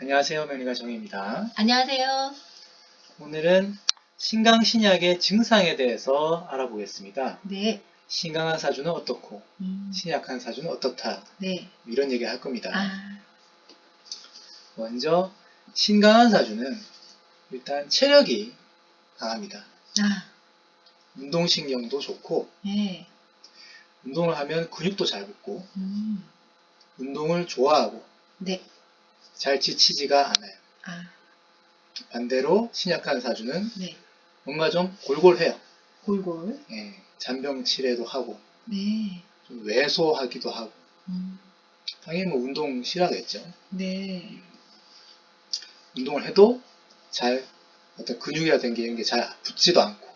안녕하세요. 명리가 정입니다. 안녕하세요. 오늘은 신강신약의 증상에 대해서 알아보겠습니다. 네. 신강한 사주는 어떻고 음, 신약한 사주는 어떻다 네. 이런 얘기 할 겁니다. 아, 먼저 신강한 사주는 일단 체력이 강합니다. 아, 운동신경도 좋고 네. 운동을 하면 근육도 잘 붙고 음, 운동을 좋아하고 네. 잘 지치지가 않아요. 아, 반대로 신약한 사주는 네. 뭔가 좀 골골해요. 골골. 예, 잔병 치레도 하고 네. 좀 왜소하기도 하고 음, 당연히 뭐 운동 싫어하겠죠. 네. 운동을 해도 잘 어떤 근육이라든가 이런 게 잘 붙지도 않고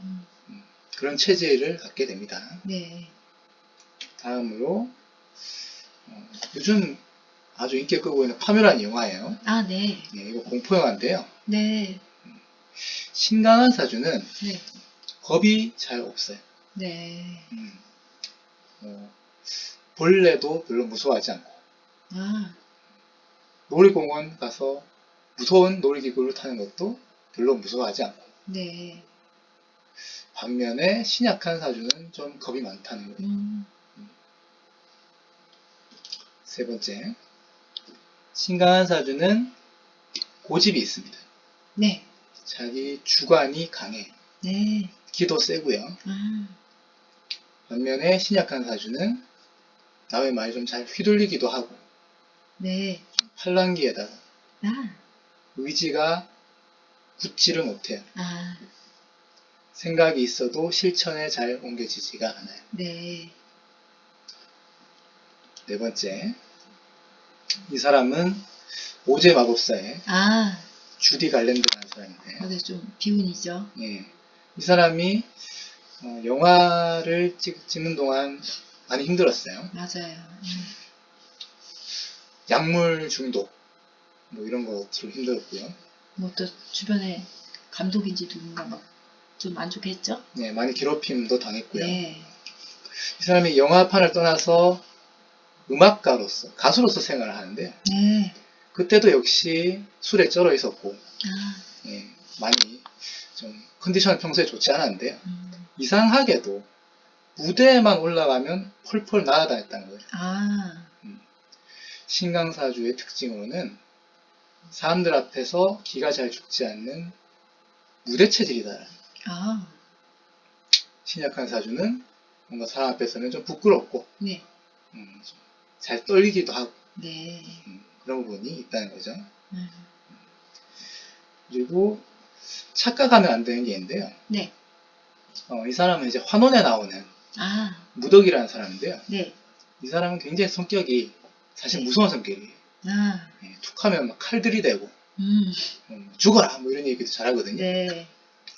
음, 그런 체질을 갖게 됩니다. 네. 다음으로 어, 요즘 아주 인기 끌고 있는 파묘라는 영화예요. 아, 네. 예, 이거 공포 영화인데요. 네. 신강한 사주는 네. 겁이 잘 없어요. 네. 음, 어, 벌레도 별로 무서워하지 않고 아, 놀이공원 가서 무서운 놀이기구를 타는 것도 별로 무서워하지 않고 네. 반면에 신약한 사주는 좀 겁이 많다는 거예요. 음, 세 번째, 신강한 사주는 고집이 있습니다. 네. 자기 주관이 강해. 네. 기도 세고요. 아, 반면에 신약한 사주는 남의 말이 좀 잘 휘둘리기도 하고 네. 팔랑기에다가 아, 의지가 굳지를 못해요. 아, 생각이 있어도 실천에 잘 옮겨지지가 않아요. 네. 네 번째, 이 사람은 오제 마법사의 아, 주디 갈랜드라는 사람인데, 아, 네. 좀 비운이죠. 예, 이 사람이 어, 영화를 찍, 찍는 동안 많이 힘들었어요. 맞아요. 음, 약물 중독, 뭐 이런 것으로 힘들었고요. 뭐또 주변에 감독인지 누군가 막좀안 좋겠죠? 네, 많이 괴롭힘도 당했고요. 네. 이 사람이 영화판을 떠나서 음악가로서, 가수로서 생활을 하는데요. 네. 그때도 역시 술에 쩔어 있었고, 아, 예, 많이 좀 컨디션은 평소에 좋지 않았는데요. 음, 이상하게도 무대에만 올라가면 펄펄 날아다녔다는 거예요. 아, 신강사주의 특징으로는 사람들 앞에서 기가 잘 죽지 않는 무대 체질이다. 아, 신약한 사주는 뭔가 사람 앞에서는 좀 부끄럽고 네. 음, 좀 잘 떨리기도 하고 네. 음, 그런 부분이 있다는 거죠. 음, 그리고 착각하면 안 되는 게 있는데요. 네. 어, 이 사람은 이제 환원에 나오는 아, 무덕이라는 사람인데요. 네. 이 사람은 굉장히 성격이 사실 네. 무서운 성격이에요. 아, 예, 툭하면 막 칼 들이대고 음, 음, 죽어라 뭐 이런 얘기도 잘하거든요. 네.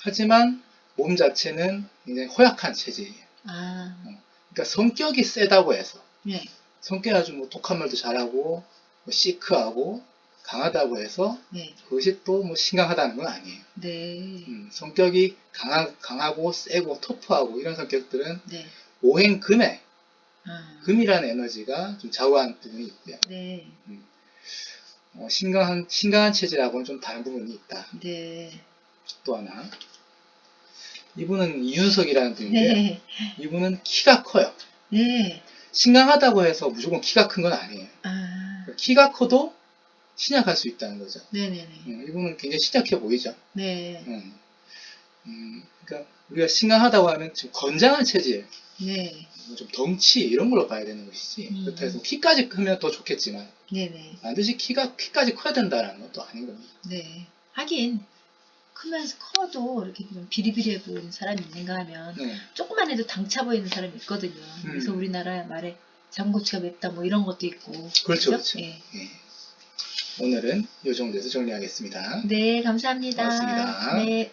하지만 몸 자체는 굉장히 허약한 체질이에요. 아, 그러니까 성격이 세다고 해서 네. 성격이 아주 뭐 독한 말도 잘하고 뭐 시크하고 강하다고 해서 네. 그것이 또뭐 신강하다는 건 아니에요. 네. 음, 성격이 강하, 강하고 세고 터프하고 이런 성격들은 네. 오행 금에 아, 금이라는 에너지가 좀 좌우하는 부분이 있고요. 네. 어, 신강한, 신강한 체질하고는 좀 다른 부분이 있다. 네. 또 하나. 이분은 이윤석이라는 분인데요. 네. 이분은 키가 커요. 네. 신강하다고 해서 무조건 키가 큰 건 아니에요. 아, 키가 커도 신약할 수 있다는 거죠. 네네네. 음, 이분은 굉장히 신약해 보이죠. 네. 음, 음, 그러니까 우리가 신강하다고 하면 좀 건장한 체질, 네. 뭐좀 덩치 이런 걸로 봐야 되는 것이지. 음. 그렇다고 해서 키까지 크면 더 좋겠지만 네네. 반드시 키가 키까지 커야 된다는 것도 아닌 겁니다. 네. 하긴, 크면서 커도 이렇게 좀 비리비리해 보이는 사람이 있는가 하면, 네. 조금만 해도 당차 보이는 사람이 있거든요. 그래서 음. 우리나라 말에 장고치가 맵다 뭐 이런 것도 있고. 그렇죠, 그죠? 그렇죠. 예. 예. 오늘은 이 정도에서 정리하겠습니다. 네, 감사합니다. 고맙습니다. 네.